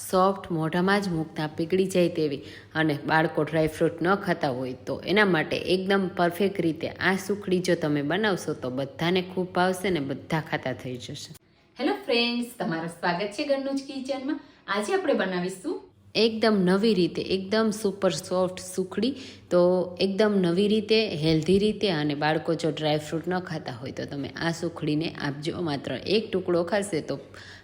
Soft મોઢામાં જ મૂકતા પીગળી જાય તેવી અને બાળકો ડ્રાયફ્રૂટ ન ખાતા હોય તો એના માટે એકદમ પરફેક્ટ રીતે આ સુખડી જો તમે બનાવશો તો બધાને ખૂબ ભાવશે ને બધા ખાતા થઈ જશે. હેલો ફ્રેન્ડ્સ તમારું સ્વાગત છે ઘરનું જ કિચનમાં. આજે આપણે બનાવીશું એકદમ નવી રીતે એકદમ સુપર સોફ્ટ સુખડી. તો એકદમ નવી રીતે હેલ્ધી રીતે અને બાળકો જો ડ્રાયફ્રૂટ ન ખાતા હોય તો તમે આ સુખડીને આપજો. માત્ર એક ટુકડો ખાશે તો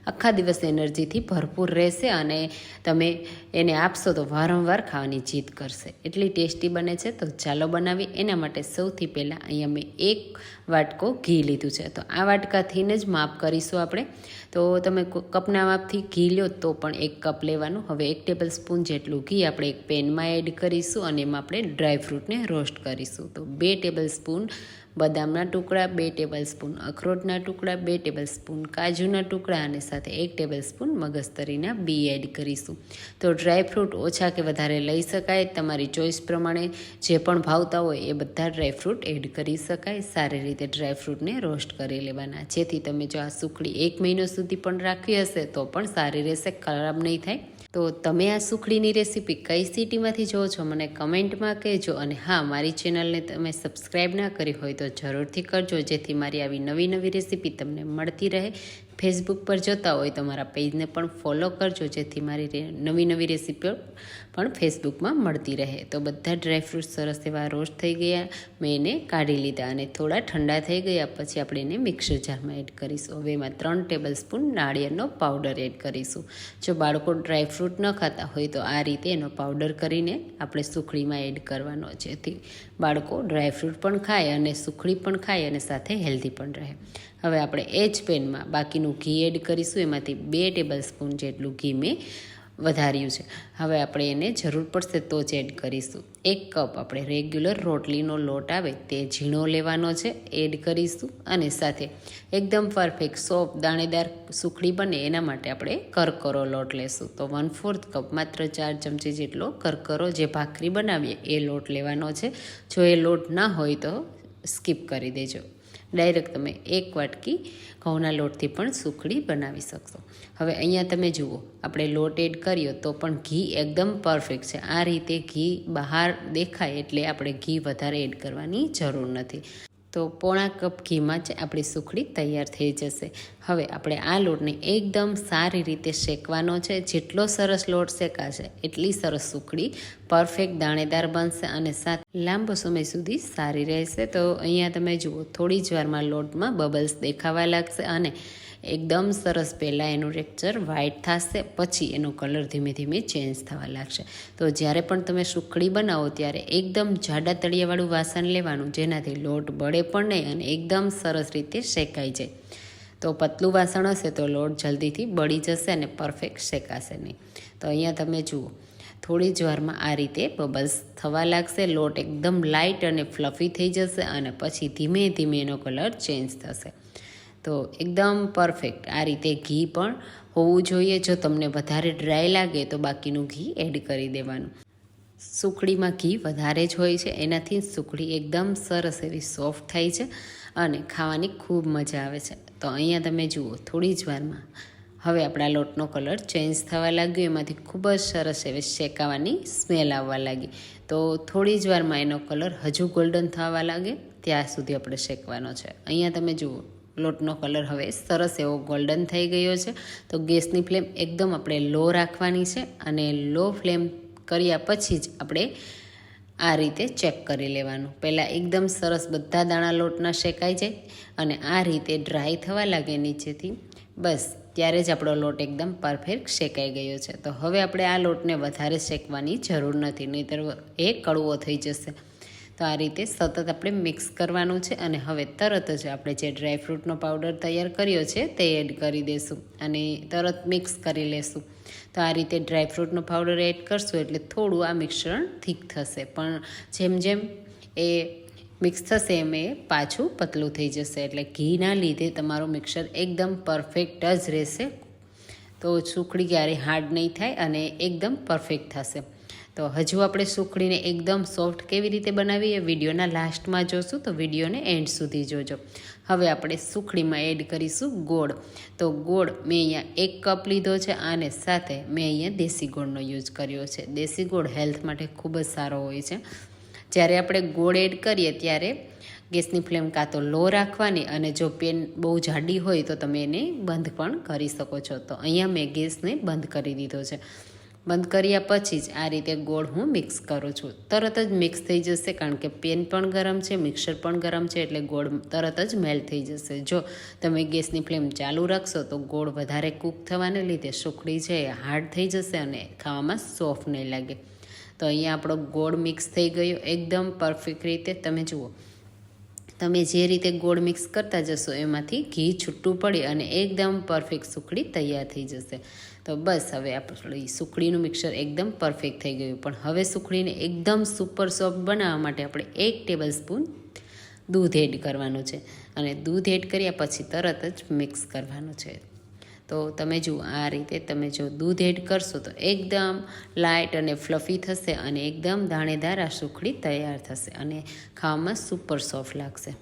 આખા દિવસ એનર્જીથી ભરપૂર રહેશે અને તમે એને આપશો તો વારંવાર ખાવાની જીદ કરશે. એટલી ટેસ્ટી બને છે, તો ચાલો બનાવી એના માટે સૌથી પહેલાં અહીંયા મેં એક વાટકો ઘી લીધું છે. તો આ વાટકાથીને જ માપ કરીશું આપણે. તો તમે કપના માપથી ઘી લ્યો તો પણ એક કપ લેવાનું. હવે એક ટેબલ સ્પૂન જેટલું ઘી આપણે એક પેનમાં એડ કરીશું અને એમાં આપણે ડ્રાયફ્રૂટને રોસ્ટ કરીશું. તો બે ટેબલ સ્પૂન બદામના ટુકડા, બે ટેબલ સ્પૂન અખરોટના ટુકડા, બે ટેબલ સ્પૂન કાજુના ટુકડા અને સાથે એક ટેબલ સ્પૂન મગજતરીના બી એડ કરીશું. તો ડ્રાયફ્રૂટ ઓછા કે વધારે લઈ શકાય. તમારી ચોઈસ પ્રમાણે જે પણ ભાવતા હોય એ બધા ડ્રાયફ્રૂટ એડ કરી શકાય. સારી રીતે ડ્રાયફ્રૂટને રોસ્ટ કરી લેવાના. જેથી તમે જો આ સુખડી એક મહિનો સુધી પણ રાખવી હશે, તો પણ સારી રહેશે, ખરાબ નહીં થાય. તો તમે આ સુખડીની રેસીપી કઈ સિટીમાંથી જોવો છો, મને કમેન્ટમાં કહેજો. અને હા, મારી ચેનલને તમે સબસ્ક્રાઈબ ના કરી હોય તો જરૂરથી કરજો, જેથી મારી આવી નવી નવી રેસીપી તમને મળતી રહે. ફેસબુક પર જોતા હોય તો મારા પેજને પણ ફોલો કરજો, જેથી મારી નવી નવી રેસીપીઓ પણ ફેસબુકમાં મળતી રહે. તો બધા ડ્રાયફ્રૂટ સરસ એવા રોસ્ટ થઈ ગયા. મેં એને કાઢી લીધા અને થોડા ઠંડા થઈ ગયા પછી આપણે એને મિક્સર જારમાં એડ કરીશું. હવે એમાં ત્રણ ટેબલ સ્પૂન નાળિયેરનો પાવડર એડ કરીશું. જો બાળકો ડ્રાયફ્રૂટ ન ખાતા હોય તો આ રીતે એનો પાવડર કરીને આપણે સુખડીમાં એડ કરવાનો, જેથી બાળકો ડ્રાયફ્રૂટ પણ ખાય અને સુખડી પણ ખાય અને સાથે હેલ્ધી પણ રહે. હવે આપણે એ જ પેનમાં બાકીનું ઘી એડ કરીશું. એમાંથી બે ટેબલ સ્પૂન જેટલું ઘી મેં વધાર્યું છે. હવે આપણે એને જરૂર પડશે તો જ એડ કરીશું. એક કપ આપણે રેગ્યુલર રોટલીનો લોટ આવે તે ઝીણો લેવાનો છે. એડ કરીશું અને સાથે એકદમ પરફેક્ટ સોપ દાણેદાર સુખડી બને એના માટે આપણે કરકરો લોટ લેશું. તો વન ફોર્થ કપ માત્ર ચાર ચમચી જેટલો કરકરો જે ભાખરી બનાવીએ એ લોટ લેવાનો છે. જો એ લોટ ના હોય તો સ્કીપ કરી દેજો. ડાયરેક્ટ તમે એક વાટકી ઘઉંના લોટથી પણ સુખડી બનાવી શકશો. હવે અહીંયા તમે જુઓ, આપણે લોટ એડ કર્યો તો પણ ઘી એકદમ પરફેક્ટ છે. આ રીતે ઘી બહાર દેખાય એટલે આપણે ઘી વધારે એડ કરવાની જરૂર નથી. તો પોણા કપ ઘીમાં જ આપણી સુખડી તૈયાર થઈ જશે. હવે આપણે આ લોટને એકદમ સારી રીતે શેકવાનો છે. જેટલો સરસ લોટ શેકાશે એટલી સરસ સુખડી પરફેક્ટ દાણેદાર બનશે અને સાથે લાંબો સમય સુધી સારી રહેશે. તો અહીંયા તમે જુઓ, થોડી જ વારમાં લોટમાં બબલ્સ દેખાવા લાગશે અને એકદમ સરસ પહેલાં એનું ટેક્ચર વ્હાઇટ થશે, પછી એનો કલર ધીમે ધીમે ચેન્જ થવા લાગશે. તો જ્યારે પણ તમે સુખડી બનાવો ત્યારે એકદમ જાડા તળિયાવાળું વાસણ લેવાનું, જેનાથી લોટ બળે પણ નહીં અને એકદમ સરસ રીતે શેકાઈ જાય. તો પતલું વાસણ હશે તો લોટ જલ્દીથી બળી જશે અને પરફેક્ટ શેકાશે નહીં. તો અહીંયા તમે જુઓ, થોડી જ વારમાં આ રીતે બબલ્સ થવા લાગશે, લોટ એકદમ લાઇટ અને ફ્લફી થઈ જશે અને પછી ધીમે ધીમે એનો કલર ચેન્જ થશે. તો એકદમ પરફેક્ટ આ રીતે ઘી પણ હોવું જોઈએ. જો તમને વધારે ડ્રાય લાગે તો બાકીનું ઘી એડ કરી દેવાનું. સુખડીમાં ઘી વધારે જ હોય છે. એનાથી સુખડી એકદમ સરસ એવી સોફ્ટ થાય છે અને ખાવાની ખૂબ મજા આવે છે. તો અહીંયા તમે જુઓ, થોડી જ વારમાં હવે આપણા લોટનો કલર ચેન્જ થવા લાગ્યો. એમાંથી ખૂબ જ સરસ એવી શેકાવાની સ્મેલ આવવા લાગી. તો થોડી જ વારમાં એનો કલર હજુ ગોલ્ડન થવા લાગે. ત્યાં સુધી આપણે શેકવાનો છે. અહીંયા તમે જુઓ લોટનો કલર હવે સરસ એવો ગોલ્ડન થઈ ગયો છે. તો ગેસની ફ્લેમ એકદમ આપણે લો રાખવાની છે અને લો ફ્લેમ કર્યા પછી જ આપણે આ રીતે ચેક કરી લેવાનું. પહેલાં એકદમ સરસ બધા દાણા લોટના શેકાઈ જાય અને આ રીતે ડ્રાય થવા લાગે નીચેથી. બસ, ત્યારે જ આપણો લોટ એકદમ પરફેક્ટ શેકાઈ ગયો છે. તો હવે આપણે આ લોટને વધારે શેકવાની જરૂર નથી, નહીંતર એ કડવો થઈ જશે. તો આ રીતે સતત આપણે મિક્સ કરવાનું છે અને હવે તરત જ આપણે જે ડ્રાયફ્રૂટનો પાવડર તૈયાર કર્યો છે તે એડ કરી દઈશું અને તરત મિક્સ કરી લેશું. તો આ રીતે ડ્રાયફ્રૂટનો પાવડર એડ કરશું એટલે થોડું આ મિશ્રણ થીક થશે. પણ જેમ જેમ એ મિક્સ થશે એમ એ પાછું પતલું થઈ જશે. એટલે ઘીના લીધે તમારું મિક્સર એકદમ પરફેક્ટ જ રહેશે. તો સુખડી ક્યારેય હાર્ડ નહીં થાય અને એકદમ પરફેક્ટ થશે. તો હજુ આપણે સુખડીને એકદમ સોફ્ટ કેવી રીતે બનાવીએ વિડીયોના લાસ્ટમાં જોશું તો વિડીયોને એન્ડ સુધી જોજો. હવે આપણે સુખડીમાં એડ કરીશું ગોળ. તો ગોળ મેં અહીંયા એક કપ લીધો છે અને સાથે મેં અહીંયા દેશી ગોળનો યુઝ કર્યો છે. દેશી ગોળ હેલ્થ માટે ખૂબ જ સારો હોય છે. જ્યારે આપણે ગોળ એડ કરીએ ત્યારે ગેસની ફ્લેમ કાં તો લો રાખવાની અને જો પેન બહુ જાડી હોય તો તમે એને બંધ પણ કરી શકો છો. તો અહીંયા મેં ગેસને બંધ કરી દીધો છે. બંધ કર્યા પછી જ આ રીતે ગોળ હું મિક્સ કરું છું. તરત જ મિક્સ થઈ જશે કારણ કે પેન પણ ગરમ છે મિક્સર પણ ગરમ છે, એટલે ગોળ તરત જ મેલ્ટ થઈ જશે. જો તમે ગેસની ફ્લેમ ચાલુ રાખશો તો ગોળ વધારે કૂક થવાને લીધે સુખડી છે એ હાર્ડ થઈ જશે અને ખાવામાં સોફ્ટ નહીં લાગે. તો અહીંયા આપણો ગોળ મિક્સ થઈ ગયો. એકદમ પરફેક્ટ રીતે તમે જુઓ. તમે જે રીતે ગોળ મિક્સ કરતા જશો એમાંથી ઘી છૂટું પડે અને એકદમ પરફેક્ટ સુખડી તૈયાર થઈ જશે. તો બસ હવે આપણી સુખડીનું મિક્સર એકદમ પરફેક્ટ થઈ ગયું. પણ હવે સુખડીને એકદમ સુપર સોફ્ટ બનાવવા માટે આપણે એક ટેબલ સ્પૂન દૂધ એડ કરવાનું છે. અને દૂધ એડ કર્યા પછી તરત જ મિક્સ કરવાનું છે. તો તમે જુઓ આ રીતે તમે જો દૂધ એડ કરશો તો એકદમ લાઇટ અને ફ્લફી થશે અને એકદમ દાણેદાર આ સુખડી તૈયાર થશે અને ખાવામાં સુપર સોફ્ટ લાગશે.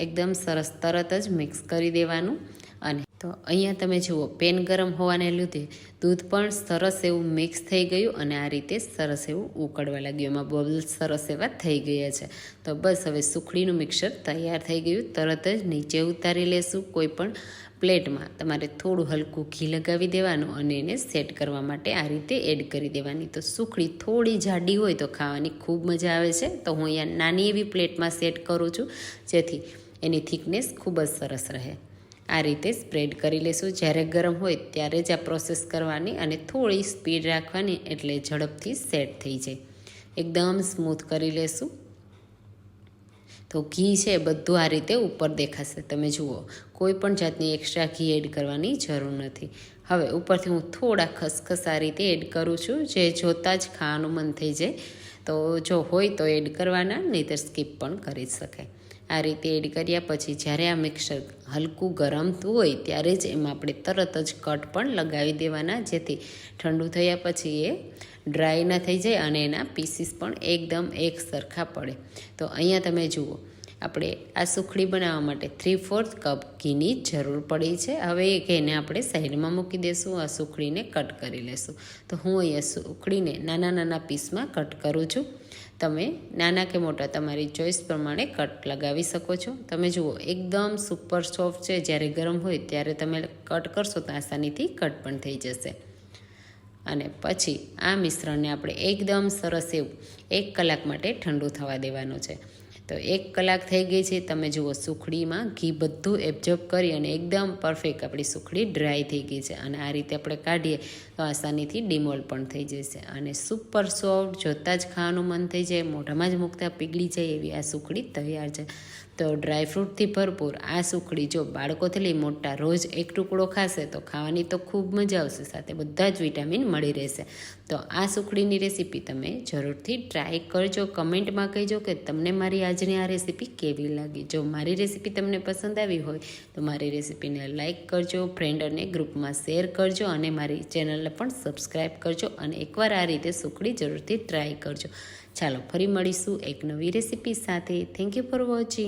એકદમ સરસ તરત જ મિક્સ કરી દેવાનું અને તો અહીંયા તમે જુઓ, પેન ગરમ હોવાને લીધે દૂધ પણ સરસ એવું મિક્સ થઈ ગયું અને આ રીતે સરસ એવું ઉકળવા લાગ્યું. એમાં બબલ્સ સરસ એવા થઈ ગયા છે. તો બસ હવે સુખડીનું મિક્સર તૈયાર થઈ ગયું. તરત જ નીચે ઉતારી લેશું. કોઈ પણ પ્લેટમાં તમારે થોડું હલકું ઘી લગાવી દેવાનું અને એને સેટ કરવા માટે આ રીતે એડ કરી દેવાની. તો સુખડી થોડી જાડી હોય તો ખાવાની ખૂબ મજા આવે છે. તો હું અહીંયા નાની એવી પ્લેટમાં સેટ કરું છું, જેથી એની થિકનેસ ખૂબ જ સરસ રહે. આ રીતે સ્પ્રેડ કરી લેશું. જ્યારે ગરમ હોય ત્યારે જ આ પ્રોસેસ કરવાની અને થોડી સ્પીડ રાખવાની એટલે ઝડપથી સેટ થઈ જાય. એકદમ સ્મૂથ કરી લેશું. તો ઘી છે બધું આ રીતે ઉપર દેખાશે. તમે જુઓ, કોઈ પણ જાતની એક્સ્ટ્રા ઘી એડ કરવાની જરૂર નથી. હવે ઉપરથી હું થોડા ખસખસ આ રીતે એડ કરું છું, જે જોતાં જ ખાવાનું મન થઈ જાય. તો જો હોય તો એડ કરવાના, નહીંતર સ્કીપ પણ કરી શકાય. આ રીતે એડ કર્યા પછી જ્યારે આ મિક્સર હલકું ગરમ હોય ત્યારે જ એમાં આપણે તરત જ કટ પણ લગાવી દેવાના, જેથી ઠંડુ થયા પછી એ ડ્રાય ના થઈ જાય અને એના પીસીસ પણ એકદમ એક સરખા પડે. તો અહીંયા તમે જુઓ, આપણે આ સુખડી બનાવવા માટે થ્રી ફોર્થ કપ ઘીની જરૂર પડી છે. હવે એ ઘીને આપણે સાઈડમાં મૂકી દઈશું આ સુખડીને કટ કરી લેશું. તો હું અહીંયા સુખડીને નાના નાના પીસમાં કટ કરું છું. તમે નાના કે મોટા તમારી ચોઈસ પ્રમાણે કટ લગાવી શકો છો. તમે જુઓ, એકદમ સુપર સોફ્ટ છે. જ્યારે ગરમ હોય ત્યારે તમે કટ કરશો તો આસાનીથી કટ પણ થઈ જશે. અને પછી આ મિશ્રણને આપણે એકદમ સરસ એવું એક કલાક માટે ઠંડુ થવા દેવાનું છે. તો એક કલાક થઈ ગઈ છે, તમે જુઓ સુખડીમાં ઘી બધું એબ્ઝોર્બ કરી અને એકદમ પરફેક્ટ આપણી સુખડી ડ્રાય થઈ ગઈ છે. અને આ રીતે આપણે કાઢીએ તો આસાનીથી ડિમોલ પણ થઈ જશે. અને સુપર સોફ્ટ જોતાં જ ખાવાનું મન થઈ જાય, મોઢામાં જ મૂકતા પીગળી જાય એવી આ સુખડી તૈયાર છે. તો ડ્રાયફ્રૂટથી ભરપૂર આ સુખડી જો બાળકોથી લઈ મોટા રોજ એક ટુકડો ખાશે તો ખાવાની તો ખૂબ મજા આવશે, સાથે બધા જ વિટામિન મળી રહેશે. તો આ સુખડીની રેસીપી તમે જરૂરથી ટ્રાય કરજો, કમેન્ટમાં કહેજો કે તમને મારી આજની આ રેસીપી કેવી લાગી? જો મારી રેસીપી તમને પસંદ આવી હોય, તો મારી રેસીપીને લાઇક કરજો ફ્રેન્ડ અને ગ્રુપમાં શેર કરજો અને મારી ચેનલને પણ સબસ્ક્રાઈબ કરજો અને એકવાર આ રીતે સુખડી જરૂરથી ટ્રાય કરજો. ચાલો, ફરી મળીશું એક નવી રેસીપી સાથે. Thank you for watching